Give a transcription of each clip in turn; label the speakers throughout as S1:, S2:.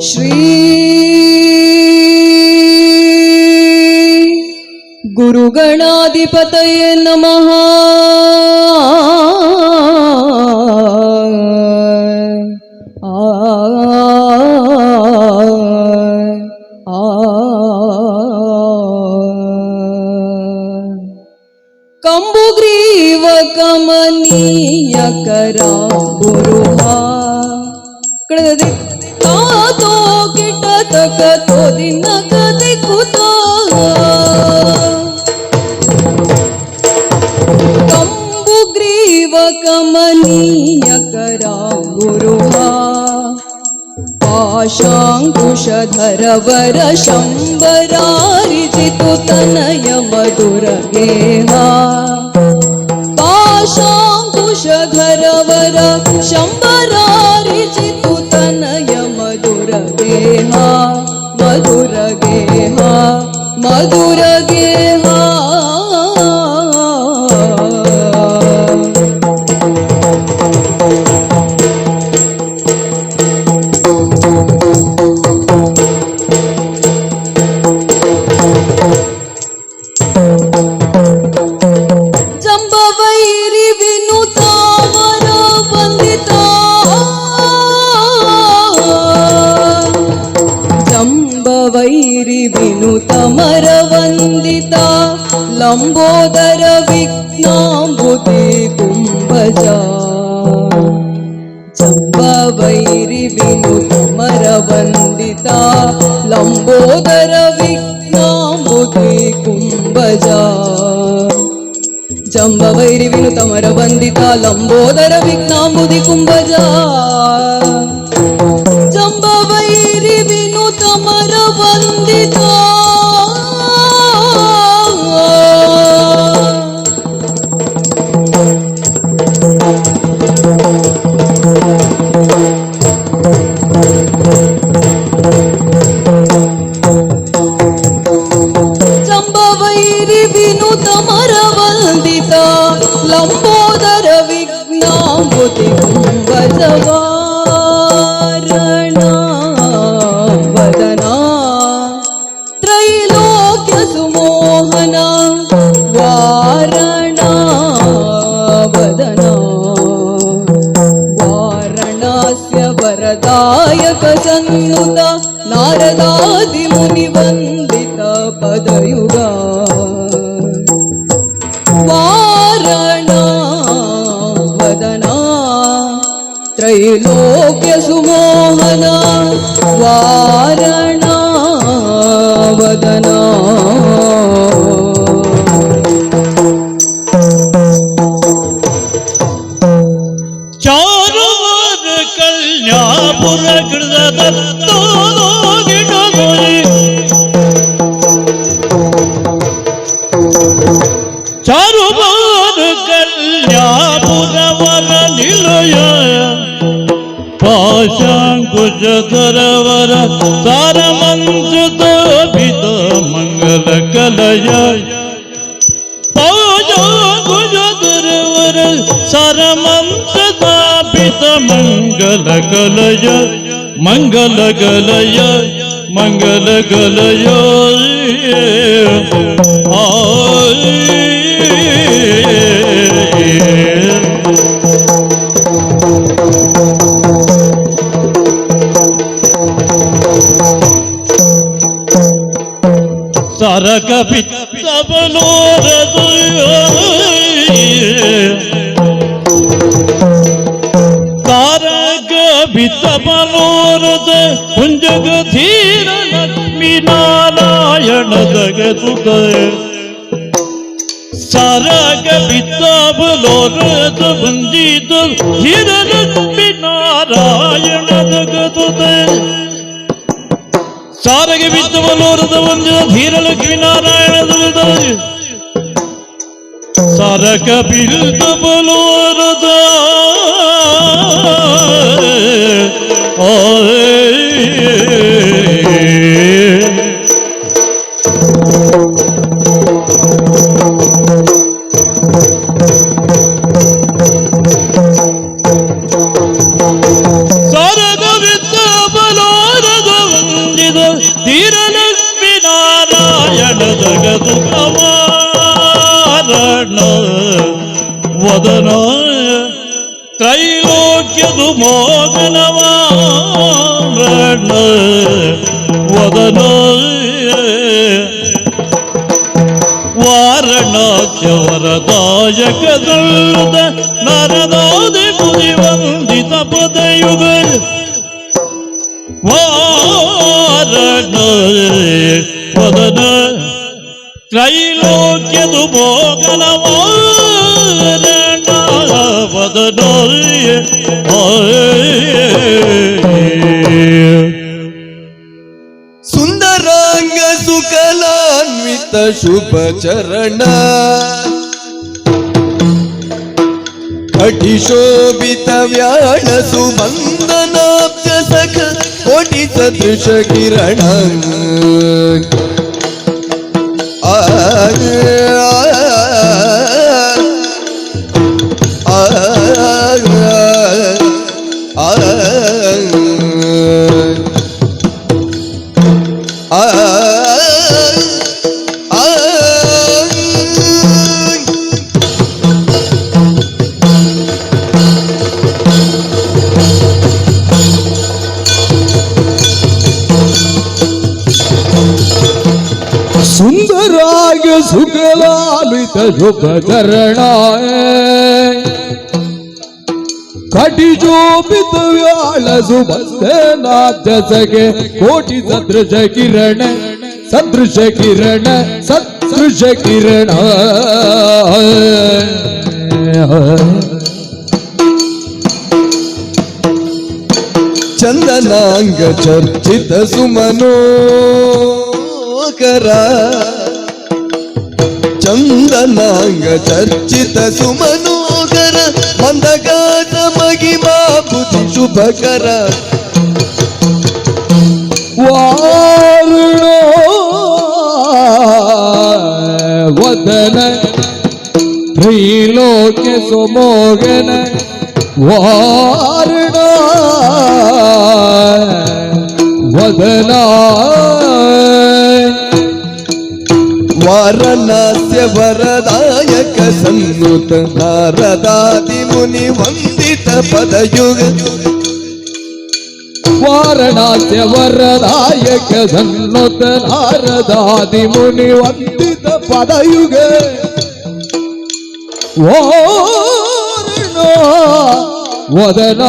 S1: ಶ್ರೀ ಗುರುಗಣಾಧಿಪತಯೇ ನಮಃ. ಕಂಬುಗ್ರೀವ ಕಮನೀಯ ಕರ ಗುರುಹ. తో గిట తక తో దిన దిక్కుతో కంబు గ్రీవ కమనీయ కరామురుహా పాశాంకుశధర వర శంబరారిజితు తనయ మధుర గేహా. పాశాంకుశధర వర శంబరారిజితు मधुर गेहा मधुर गेहा मधुर गेहा దిను తమర వందిత లంబోదర విఘ్నాంబుతే కుంభజ. జంబవైరి విను తమర వందిత లంబోదర విఘ్నాంబుతే కుంభజ. జంబవైరి విను తమర వందిత లంబోదర విఘ్నాంబుది కుంభజ. ಜಂಬವೈರಿ ವಿನುತಮರ ವಂದಿತ ಜಂಬವೈರಿ ವಿನುತಮರ ವಂದಿತ ಲಂಬೋದರ ವಿಘ್ನಾಂಬುತಿ ಕುಂಭಜವಾರಣ ವಾರಣ ವದನ ವಾರಣಾಸ್ಯ ವರದಾಯಕ ಸನ್ನುತ ನಾರದಾದಿ ಮುನಿ ವಂದಿತ ಪದಯುಗ. ವಾರಣ ವದನ
S2: பாடு கல்யாபுரவர நிலைய பாஷாங்குஜதரவர சரமஞ்சுதோபித மங்கள கலைய பாஷாங்குஜதரவர சரமஞ்சுதாபித மங்கள கலைய மங்கள கலைய மங்கள கலைய ஆ ربي تبلور தாரகபி தபலோரத குஞ்சக தீரன மீனாராயணதகதுக சரகபி தபலோரத குஞ்சித தீரன மீனாராயணதகதுக ಸಾರಿಗೆ ಬಿದ್ದವಲ್ಲೋರದ ಒಂದು ಧೀರಲಕ್ಷ್ಮೀ ನಾರಾಯಣದ ಸರಕ ಬಿದ್ದವಲ್ಲೋರದ ಸರಗ ತ್ರೈಲೋಕ್ಯದು ಮೋಗನವಾರಣ ವದನ ವಾರಣಾಸ್ಯವರದಾಯಕದಲ್ಲದ ನರದಾದಿ ಮುನಿ ವಂದಿತ ಪದಯುಗ ವಾರಣ ಪದನ ತ್ರೈಲೋಕ್ಯದು ಭೋಗನ ವಾರಣ ಪದನ
S3: ಸುಂದರಾಂಗ ಸುಕಲಾನ್ವಿತ ಶುಭ ಚರಣ. ಕಟಿಶೋಭಿತ ವ್ಯಾಣ ಸುಬಂಧನಾಬ್ಜ ಸಖ ಕೋಟಿ ಸದೃಶ ಕಿರಣ.
S4: ಸುಂದರಾಗ ಸುಖಲಾಲಿತ ಶುಭ ಚರಣ ಕಟಿಜೋಪಿತ ವ್ಯಾಳ ಸುಬಂಧನಾಥಸಗೆ ಕೋಟಿ ಸದೃಶ ಕಿರಣ ಸದೃಶ ಕಿರಣ ಸದೃಶ ಕಿರಣ
S3: ಚಂದನಾಂಗ ಚರ್ಚಿತ ಸುಮನೋಕರ. ಚಂದನಾಂಗ ಚರ್ಚಿತ ಸುಮನೋಗರ ಮಂದಗಾತ ಮಗಿಮಾ ಬುದ್ಧಿ ಶುಭಕರ.
S4: ವಾರುಣೋ ವದನ ತ್ರೈಲೋಕ್ಯ ಸುಮೋಗನ ವಾರುಣ ವದನ.
S3: ವಾರಣಾಸ್ಯ ವರದಾಯಕ ಸನ್ನುತ ನಾರದಾದಿ ಮುನಿ ವಂದಿತ ಪದಯುಗ
S4: ವಾರಣಾಸ್ಯ ವರದಾಯಕ ಸನ್ನುತ ನಾರದಾದಿ ಮುನಿ ವಂದಿತ ಪದಯುಗ ವಾರುಣ ವದನ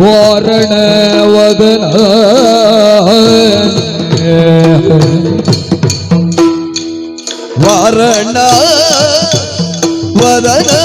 S4: ವಾರಣ ವದನ
S3: Để.